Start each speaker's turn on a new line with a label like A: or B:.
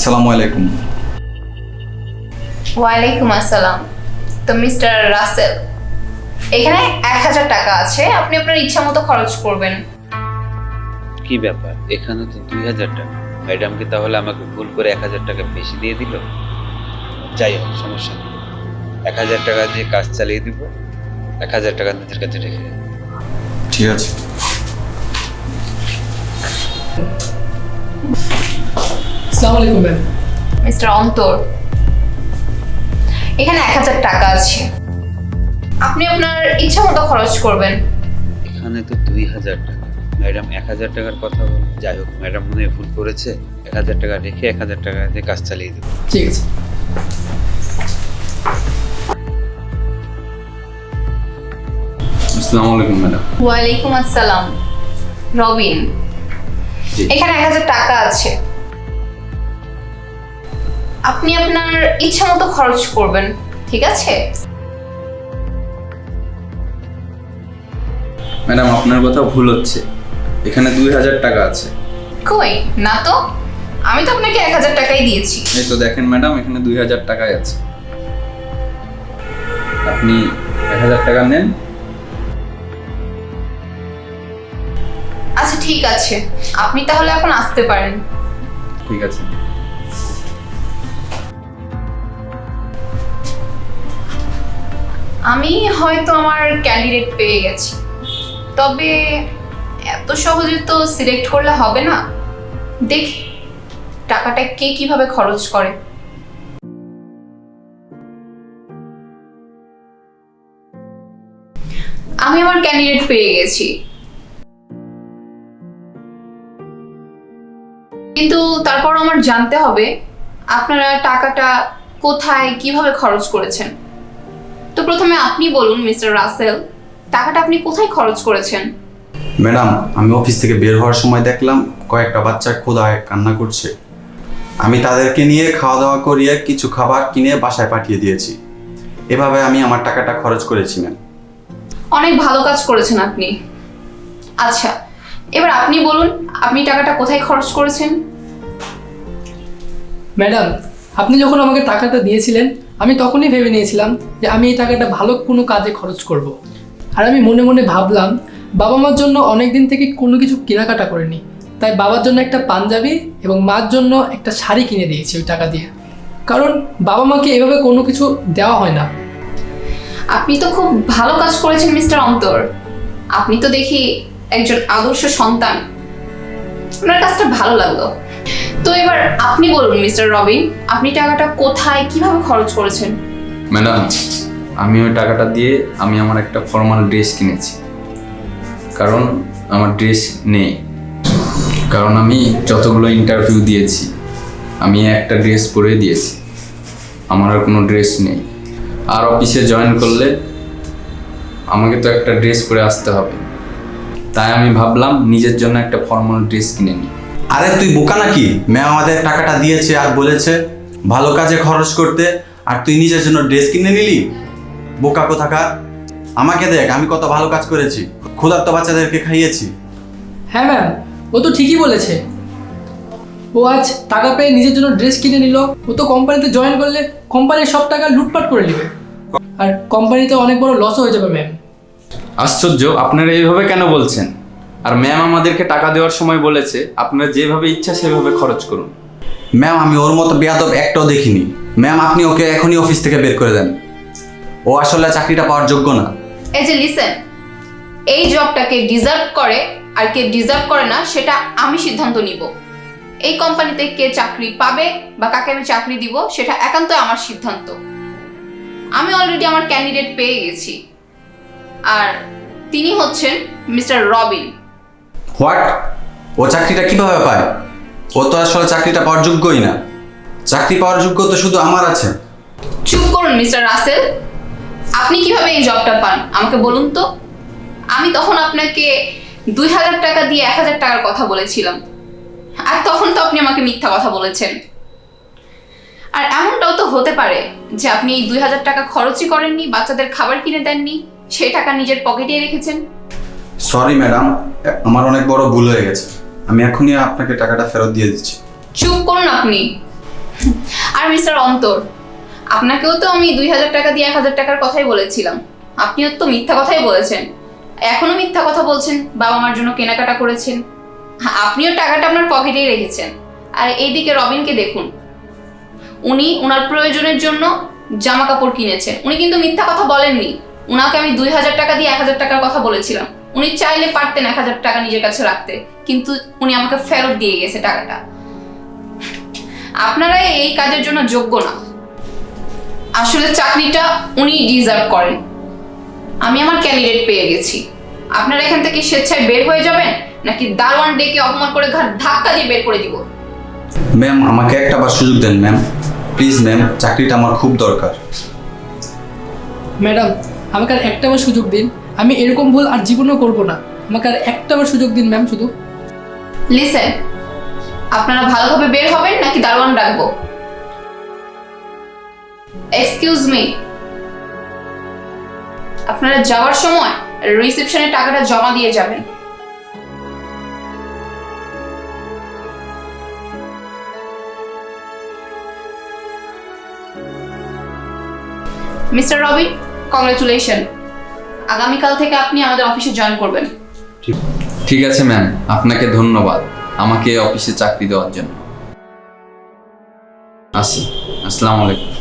A: আসসালামু আলাইকুম।
B: ওয়ালাইকুম আসসালাম। তো মিস্টার রাসেল এখানে এক হাজার টাকা আছে আপনি আপনার ইচ্ছা মতো খরচ করবেন।
C: কি ব্যাপার? এখানে তো দুই হাজার টাকা। ম্যাডাম কি তাহলে আমাকে ভুল করে এক হাজার টাকা বেশি দিয়ে দিল? যাই হোক সমস্যা নেই। এক হাজার টাকা দিয়ে কাজ চালিয়ে দিব। এক হাজার টাকা নিজের কাছে রেখে।
A: ঠিক আছে।
D: আসসালামু আলাইকুম ম্যাম।
B: মিস্টার অন্তর এখানে এক হাজার টাকা আছে। আপনি আপনার ইচ্ছা মতো খরচ করবেন।
C: এখানে তো দুই হাজার টাকা। ম্যাডাম এক হাজার টাকার কথা বলে। যাই হোক ম্যাডাম মনে ভুল করেছে। এক হাজার টাকা রেখে এক হাজার টাকা দিয়ে কাজ চালিয়ে দেবো।
D: ঠিক আছে।
A: আসসালামু আলাইকুম ম্যাডাম।
B: ওয়ালাইকুম আসসালাম রবিন। এখানে এক হাজার টাকা আছে। আপনি আপনার ইচ্ছা মতো খরচ করবেন ঠিক আছে?
A: ম্যাডাম আপনার কথা ভুল হচ্ছে। এখানে দুই হাজার টাকা আছে।
B: কই? না তো? আমি তো আপনাকে এক হাজার টাকাই দিয়েছি।
A: এই তো দেখেন ম্যাডাম এখানে দুই হাজার টাকাই আছে। আপনি এক হাজার টাকা নেন।
B: আচ্ছা ঠিক আছে। আপনি তাহলে এখন আসতে পারেন।
A: ঠিক আছে।
B: আমি হয়তো আমার ক্যান্ডিডেট পেয়ে গেছি। তবে এত সহজে তো সিলেক্ট করলে হবে না। দেখি টাকাটা কে কীভাবে খরচ করে। আমি আমার ক্যান্ডিডেট পেয়ে গেছি। কিন্তু তারপর আমার জানতে হবে, আপনারা টাকাটা কোথায়, কীভাবে খরচ করেছেন? তো প্রথমে আপনি বলুন মিস্টার রাসেল টাকাটা আপনি কোথায় খরচ করেছেন?
A: ম্যাডাম আমি অফিস থেকে বের হওয়ার সময় দেখলাম কয়েকটা বাচ্চা ক্ষুধায় কান্না করছে। আমি তাদেরকে নিয়ে খাওয়া দাওয়া করিয়ে কিছু খাবার কিনে বাসায় পাঠিয়ে দিয়েছি। এভাবে আমি আমার টাকাটা খরচ করেছি ম্যাম।
B: অনেক ভালো কাজ করেছেন আপনি। আচ্ছা এবার আপনি বলুন আপনি টাকাটা কোথায় খরচ করেছেন?
D: ম্যাডাম আপনি যখন আমাকে টাকাটা দিয়েছিলেন আমি তখনই ভেবে নিয়েছিলাম যে আমি এই টাকাটা ভালো কোনো কাজে খরচ করব। আর আমি মনে মনে ভাবলাম, বাবা মার জন্য অনেক দিন থেকে কোনো কিছু কেনাকাটা করিনি। তাই বাবার জন্য একটা পাঞ্জাবি এবং মার জন্য একটা শাড়ি কিনে দিয়েছি ওই টাকা দিয়ে। কারণ বাবা মাকে এভাবে কোনো কিছু দেওয়া হয় না।
B: আপনি তো খুব ভালো কাজ করেছেন, মিস্টার অন্তর। আপনি তো দেখি একজন আদর্শ সন্তান। আপনার কাজটা ভালো লাগল। তো এবার আপনি বলুন, মিস্টার রবিন আপনি টাকাটা কোথায়, কীভাবে খরচ করেছেন?
A: ম্যাডাম, আমি ওই টাকাটা দিয়ে আমি আমার একটা ফর্মাল ড্রেস কিনেছি। কারণ আমার ড্রেস নেই। কারণ আমি যতগুলো ইন্টারভিউ দিয়েছি, আমি একটা ড্রেস পরে দিয়েছি। আমার আর কোনো ড্রেস নেই। আর অফিসে জয়েন করলে আমাকে তো একটা ড্রেস পরে আসতে হবে। তাই আমি ভাবলাম নিজের জন্য একটা ফর্মাল ড্রেস কিনে নিই।
E: আরে তুই বোকা নাকি? ম্যাম আমাদের টাকাটা দিয়েছে আর বলেছে ভালো কাজে খরচ করতে আর তুই নিজের জন্য ড্রেস কিনে নিলি? বোকা কোথাকার? আমাকে দেখ আমি কত ভালো কাজ করেছি। ক্ষুধার্ত বাচ্চাদেরকে খাইয়েছি।
D: হ্যাঁ ম্যাম ও তো ঠিকই বলেছে। ও আজ টাকা পেয়ে নিজের জন্য ড্রেস কিনে নিল। ও তো কোম্পানিতে জয়েন করলে কোম্পানির সব টাকা লুটপাট করে নেবে। আর কোম্পানিতে অনেক বড় লসও হয়ে যাবে ম্যাম।
A: আশ্চর্য আপনারা এইভাবে কেন বলছেন? আর ম্যাম আমাদেরকে টাকা দেওয়ার সময় বলেছে আপনারা যেভাবে ইচ্ছা সেভাবে খরচ করুন।
E: ম্যাম আমি ওর মতো বেয়াদব একটাও দেখিনি। ম্যাম আপনি ওকে এখনই অফিস থেকে বের করে দেন। ও আসলে চাকরিটা পাওয়ার যোগ্য না।
B: এই যে লিসেন এই জবটাকে ডিজার্ভ করে আর কে ডিজার্ভ করে না সেটা আমি সিদ্ধান্ত নিব। এই কোম্পানিতে কে চাকরি পাবে বা কাকে আমি চাকরি দিব সেটা একান্ত আমার সিদ্ধান্ত। আমি অলরেডি আমার ক্যান্ডিডেট পেয়ে গেছি। আর তিনি হচ্ছেন মিস্টার রবিন
E: হোয়াট ও চাকরিটা কীভাবে পায়? ও তো আসলে চাকরিটা পাওয়ার যোগ্যই না। চাকরি পাওয়ার যোগ্য তো শুধু আমার আছে।
B: চুপ করুন, মিস্টার রাসেল। আপনি কীভাবে এই জবটা পান? আমাকে বলুন তো। আমি তখন আপনাকে দুই হাজার টাকা দিয়ে এক হাজার টাকার কথা বলেছিলাম। আর তখন তো আপনি আমাকে মিথ্যা কথা বলেছেন। আর এমনটাও তো হতে পারে যে আপনি দুই হাজার টাকা খরচই করেননি, বাচ্চাদের খাবার কিনে দেননি, সেই টাকা নিজের পকেটে রেখেছেন।
E: সরি ম্যাডাম আমার অনেক বড় ভুল হয়ে গেছে। আমি এখনই আপনাকে টাকাটা ফেরত দিয়ে দিচ্ছি।
B: চুপ করুন আপনি। আর মিস্টার অন্তর, আপনাকেও তো আমি দুই হাজার টাকা দিয়ে এক হাজার টাকার কথাই বলেছিলাম। আপনিও তো মিথ্যা কথাই বলেছেন। এখনও মিথ্যা কথা বলছেন, বাবা মার জন্য কেনাকাটা করেছেন। আপনিও টাকাটা আপনার পকেটেই রেখেছেন। আর এইদিকে রবিনকে দেখুন। উনি ওনার প্রয়োজনের জন্য জামা কাপড় কিনেছেন। উনি কিন্তু মিথ্যা কথা বলেননি। উনাকে আমি দুই হাজার টাকা দিয়ে এক হাজার টাকার কথা বলেছিলাম। উনি চাইলে পারতেন এক হাজার টাকা নিজের কাছে রাখতে কিন্তু উনি আমাকে ফেরত দিয়ে গেছে টাকাটা। আপনারা এই কাজের জন্য যোগ্য না। আসলে চাকরিটা উনি ডিজার্ভ করেন। আমি আমার ক্যান্ডিডেট পেয়ে গেছি। আপনারা এখান থেকে স্বেচ্ছায় বের হয়ে যাবেন নাকি দারোয়ান ডেকে অপমান করে ঘাট ধাক্কা দিয়ে বের করে দিব?
E: ম্যাম আমাকে একটা বার সুযোগ দেন ম্যাম প্লিজ ম্যাম চাকরিটা আমার খুব দরকার।
D: ম্যাডাম আমাকে আর একটা বার সুযোগ দিন। আমি এরকম ভুল আর জীবনেও করব না। আমাকে আর একটা বার সুযোগ দিন ম্যাম শুধু।
B: লিসেন আপনারা ভালোভাবে বের হবেন নাকি দারোয়ান ডাকবো? এক্সকিউজ মি আপনারা যাওয়ার সময় রিসেপশনে টাকাটা জমা দিয়ে যাবেন। মিস্টার রবিন কংগ্রেচুলেশন আগামীকাল থেকে আপনি আমাদের অফিসে জয়েন করবেন।
A: ঠিক। আছে ম্যাম আপনাকে ধন্যবাদ। আমাকে অফিসে চাকরি দেওয়ার জন্য। আসি। আসসালামু আলাইকুম।